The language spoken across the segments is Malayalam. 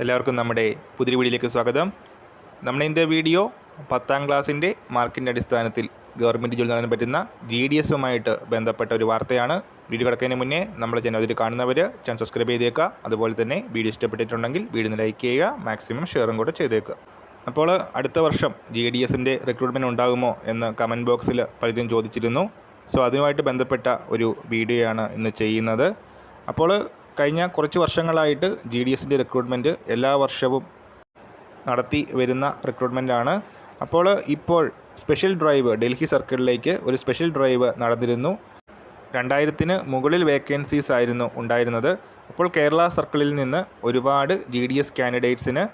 എല്ലാവർക്കും നമ്മുടെ പുതിയ വീഡിയോയിലേക്ക് സ്വാഗതം. നമ്മുടെ ഇന്നത്തെ വീഡിയോ പത്താം ക്ലാസ്സിന്റെ മാർക്കിന്റെ അടിസ്ഥാനത്തിൽ ഗവൺമെന്റ് ജോലി നേടാൻ പറ്റുന്ന ജി ഡി എസുമായിട്ട് ബന്ധപ്പെട്ട ഒരു വാർത്തയാണ്. വീഡിയോ കിടക്കുന്നതിന് മുന്നേ നമ്മുടെ ചാനൽ അതിൽ കാണുന്നവർ ചാനൽ സബ്സ്ക്രൈബ് ചെയ്തേക്കുക. അതുപോലെ തന്നെ വീഡിയോ ഇഷ്ടപ്പെട്ടിട്ടുണ്ടെങ്കിൽ വീഡിയോ ലൈക്ക് ചെയ്യുക മാക്സിമം ഷെയറും കൂടെ ചെയ്തേക്കുക. അപ്പോൾ അടുത്ത വർഷം ജി ഡി എസിന്റെ റിക്രൂട്ട്മെന്റ് ഉണ്ടാകുമോ എന്ന് കമന്റ് ബോക്സിൽ പലരും ചോദിച്ചിരുന്നു. സോ അതുമായിട്ട് ബന്ധപ്പെട്ട ഒരു വീഡിയോയാണ് ഇന്ന് ചെയ്യുന്നത്. അപ്പോൾ കഴിഞ്ഞ കുറച്ച് വർഷങ്ങളായിട്ട് ജി ഡി എസിന്റെ റിക്രൂട്ട്മെന്റ് എല്ലാ വർഷവും നടത്തി വരുന്ന റിക്രൂട്ട്മെന്റാണ് അപ്പോൾ ഇപ്പോൾ സ്പെഷ്യൽ ഡ്രൈവ് ഡൽഹി സർക്കിളിലേക്ക് ഒരു സ്പെഷ്യൽ ഡ്രൈവ് നടന്നിരുന്നു. രണ്ടായിരത്തിന് മുകളിൽ വേക്കൻസീസ് ആയിരുന്നു ഉണ്ടായിരുന്നത്. അപ്പോൾ കേരള സർക്കിളിൽ നിന്ന് ഒരുപാട് ജി ഡി എസ് കാൻഡിഡേറ്റ്സിന്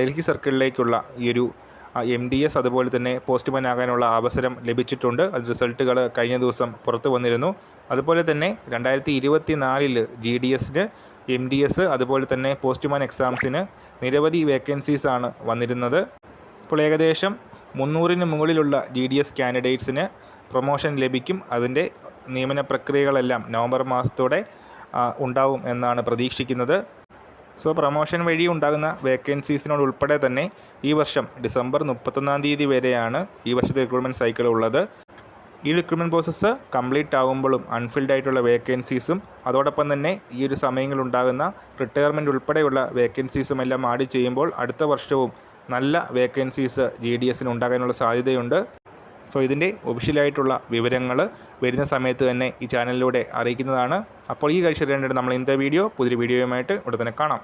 ഡൽഹി സർക്കിളിലേക്കുള്ള ഈ ഒരു എം ഡി എസ് അതുപോലെ തന്നെ പോസ്റ്റ്മാൻ ആകാനുള്ള അവസരം ലഭിച്ചിട്ടുണ്ട്. അത് റിസൾട്ടുകൾ കഴിഞ്ഞ ദിവസം പുറത്തു വന്നിരുന്നു. അതുപോലെ തന്നെ രണ്ടായിരത്തി ഇരുപത്തി നാലിൽ ജി ഡി എസിന് എം ഡി എസ് അതുപോലെ തന്നെ പോസ്റ്റ്മാൻ എക്സാംസിന് നിരവധി വേക്കൻസീസ് ആണ് വന്നിരുന്നത്. ഇപ്പോൾ ഏകദേശം മുന്നൂറിന് മുകളിലുള്ള ജി ഡി എസ് കാൻഡിഡേറ്റ്സിന് പ്രൊമോഷൻ ലഭിക്കും. അതിന്റെ നിയമന പ്രക്രിയകളെല്ലാം നവംബർ മാസത്തോടെ ഉണ്ടാവും എന്നാണ് പ്രതീക്ഷിക്കുന്നത്. സോ പ്രമോഷൻ വഴി ഉണ്ടാകുന്ന വേക്കൻസീസിനോട് ഉൾപ്പെടെ തന്നെ ഈ വർഷം ഡിസംബർ മുപ്പത്തൊന്നാം തീയതി വരെയാണ് ഈ വർഷത്തെ റിക്രൂട്ട്മെന്റ് സൈക്കിൾ ഉള്ളത്. ഈ റിക്രൂട്ട്മെന്റ് പ്രോസസ്സ് കംപ്ലീറ്റ് ആകുമ്പോഴും അൺഫിൽഡ് ആയിട്ടുള്ള വേക്കൻസീസും അതോടൊപ്പം തന്നെ ഈ ഒരു സമയങ്ങളിൽ ഉണ്ടാകുന്ന റിട്ടയർമെന്റ് ഉൾപ്പെടെയുള്ള വേക്കൻസീസും എല്ലാം ആഡ് ചെയ്യുമ്പോൾ അടുത്ത വർഷവും നല്ല വേക്കൻസീസ് ജി ഡി എസിന് ഉണ്ടാകാനുള്ള സാധ്യതയുണ്ട്. സോ ഇതിന്റെ ഒഫീഷ്യലായിട്ടുള്ള വിവരങ്ങൾ വരുന്ന സമയത്ത് തന്നെ ഈ ചാനലിലൂടെ അറിയിക്കുന്നതാണ്. അപ്പോൾ ഈ കാഴ്ച നമ്മൾ ഇന്നത്തെ വീഡിയോ പുതിയൊരു വീഡിയോയുമായിട്ട് ഉടനെ കാണാം.